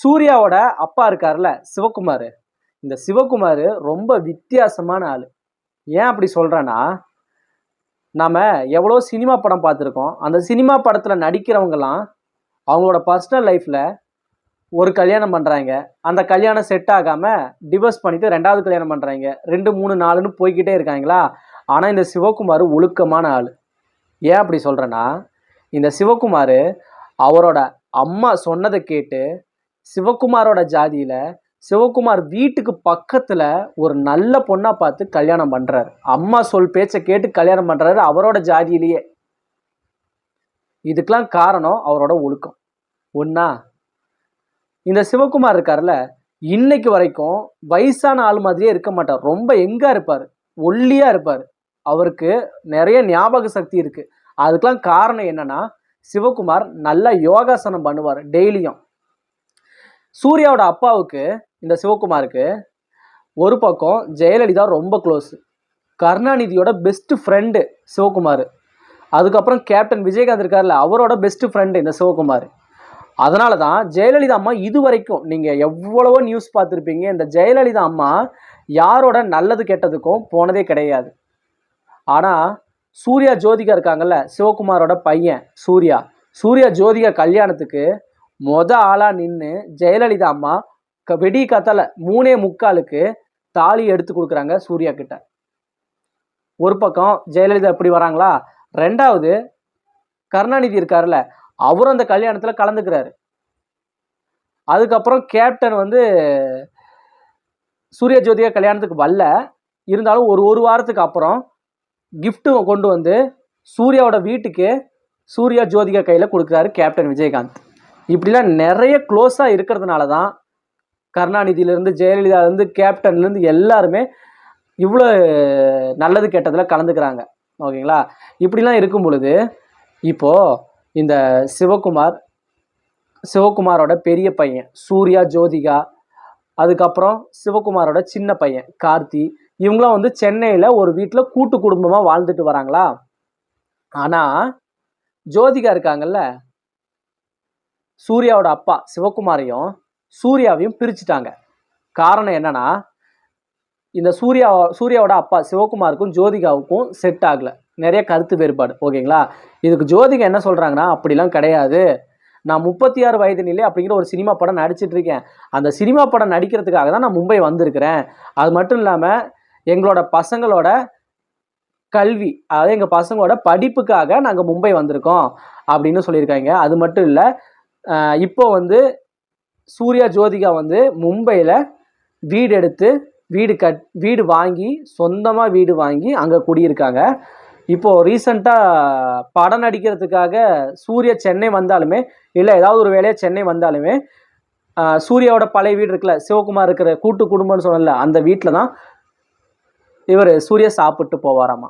சூர்யாவோட அப்பா இருக்கார்ல சிவகுமார். இந்த சிவகுமார் ரொம்ப வித்தியாசமான ஆள். ஏன் அப்படி சொல்கிறேன்னா நாம் எவ்வளோ சினிமா படம் பார்த்துருக்கோம் அந்த சினிமா படத்தில் நடிக்கிறவங்கலாம் அவங்களோட பர்சனல் லைஃப்பில் ஒரு கல்யாணம் பண்ணுறாங்க அந்த கல்யாணம் செட் ஆகாமல் டிவோர்ஸ் பண்ணிவிட்டு ரெண்டாவது கல்யாணம் பண்ணுறாங்க ரெண்டு மூணு நாலுன்னு போய்கிட்டே இருக்காங்களா? ஆனால் இந்த சிவகுமார் ஒழுக்கமான ஆள். ஏன் அப்படி சொல்கிறேன்னா இந்த சிவகுமார் அவரோட அம்மா சொன்னதை கேட்டு சிவகுமாரோட ஜாதியில் சிவகுமார் வீட்டுக்கு பக்கத்தில் ஒரு நல்ல பொண்ணாக பார்த்து கல்யாணம் பண்ணுறாரு அம்மா சொல் பேச்சை கேட்டு கல்யாணம் பண்ணுறாரு அவரோட ஜாதியிலேயே. இதுக்கெல்லாம் காரணம் அவரோட ஒழுக்கம். ஒன்றா இந்த சிவகுமார் இருக்கார்ல இன்னைக்கு வரைக்கும் வயசான ஆள் மாதிரியே இருக்க மாட்டார். ரொம்ப எங்கா இருப்பார். ஒல்லியாக இருப்பார். அவருக்கு நிறைய ஞாபக சக்தி இருக்கு. அதுக்கெல்லாம் காரணம் என்னன்னா சிவகுமார் நல்லா யோகாசனம் பண்ணுவார் டெய்லியும். சூர்யாவோட அப்பாவுக்கு இந்த சிவகுமாருக்கு ஒரு பக்கம் ஜெயலலிதா ரொம்ப க்ளோஸ் கருணாநிதியோட பெஸ்ட் ஃப்ரெண்டு சிவகுமார். அதுக்கப்புறம் கேப்டன் விஜயகாந்த் இருக்கார்ல அவரோட பெஸ்ட் ஃப்ரெண்டு இந்த சிவகுமார். அதனால தான் ஜெயலலிதா அம்மா இது வரைக்கும் நீங்கள் எவ்வளவோ நியூஸ் பார்த்துருப்பீங்க இந்த ஜெயலலிதா அம்மா யாரோட நல்லது கெட்டதுக்கும் போனதே கிடையாது. ஆனால் சூர்யா ஜோதிகா இருக்காங்கல்ல சிவகுமாரோட பையன் சூர்யா. சூர்யா ஜோதிகா கல்யாணத்துக்கு மொத ஆளாக நின்று ஜெயலலிதா அம்மா க வெடி கத்தலை மூணே முக்காலுக்கு தாலி எடுத்து கொடுக்குறாங்க சூர்யா கிட்ட. ஒரு பக்கம் ஜெயலலிதா எப்படி வராங்களா? ரெண்டாவது கருணாநிதி இருக்கார்ல அவரும் அந்த கல்யாணத்தில் கலந்துக்கிறாரு. அதுக்கப்புறம் கேப்டன் வந்து சூர்யா ஜோதிகா கல்யாணத்துக்கு வரல. இருந்தாலும் ஒரு ஒரு வாரத்துக்கு அப்புறம் கிஃப்ட்டு கொண்டு வந்து சூர்யாவோட வீட்டுக்கு சூர்யா ஜோதிகா கையில் கொடுக்குறாரு கேப்டன் விஜயகாந்த். இப்படிலாம் நிறைய க்ளோஸாக இருக்கிறதுனால தான் கருணாநிதியிலேருந்து ஜெயலலிதாலேருந்து கேப்டன்லேருந்து எல்லாருமே இவ்வளோ நல்லது கெட்டதில் கலந்துக்கிறாங்க. ஓகேங்களா? இப்படிலாம் இருக்கும் பொழுது இப்போது இந்த சிவகுமார் சிவகுமாரோட பெரிய பையன் சூர்யா ஜோதிகா அதுக்கப்புறம் சிவகுமாரோட சின்ன பையன் கார்த்தி இவங்களாம் வந்து சென்னையில் ஒரு வீட்டில் கூட்டு குடும்பமாக வாழ்ந்துட்டு வராங்களா? ஆனால் ஜோதிகா இருக்காங்கல்ல சூர்யாவோட அப்பா சிவகுமாரையும் சூர்யாவையும் பிரிச்சுட்டாங்க. காரணம் என்னன்னா இந்த சூர்யா சூர்யாவோட அப்பா சிவகுமாருக்கும் ஜோதிகாவுக்கும் செட் ஆகலை. நிறைய கருத்து வேறுபாடு ஓகேங்களா? இதுக்கு ஜோதிகா என்ன சொல்கிறாங்கன்னா அப்படிலாம் கிடையாது. நான் முப்பத்தி ஆறு வயது நிலை அப்படிங்கிற ஒரு சினிமா படம் நடிச்சிட்டு இருக்கேன். அந்த சினிமா படம் நடிக்கிறதுக்காக தான் நான் மும்பை வந்திருக்கிறேன். அது மட்டும் இல்லாமல் எங்களோட பசங்களோட கல்வி அதாவது எங்கள் பசங்களோட படிப்புக்காக நாங்கள் மும்பை வந்திருக்கோம். அப்படின்னு சொல்லியிருக்காங்க. அது மட்டும் இல்லை இப்போ வந்து சூர்யா ஜோதிகா வந்து மும்பையில் வீடு எடுத்து வீடு கட் வீடு வாங்கி சொந்தமாக வீடு வாங்கி அங்கே குடியிருக்காங்க. இப்போது ரீசண்டாக படம் நடிக்கிறதுக்காக சூர்யா சென்னை வந்தாலுமே இல்லை ஏதாவது ஒரு வேலையாக சென்னை வந்தாலுமே சூர்யாவோட பழைய வீடு இருக்குல்ல சிவகுமார் இருக்கிற கூட்டு குடும்பம்னு சொன்னல அந்த வீட்டில் தான் இவர் சூர்யா சாப்பிட்டு போவாராமா.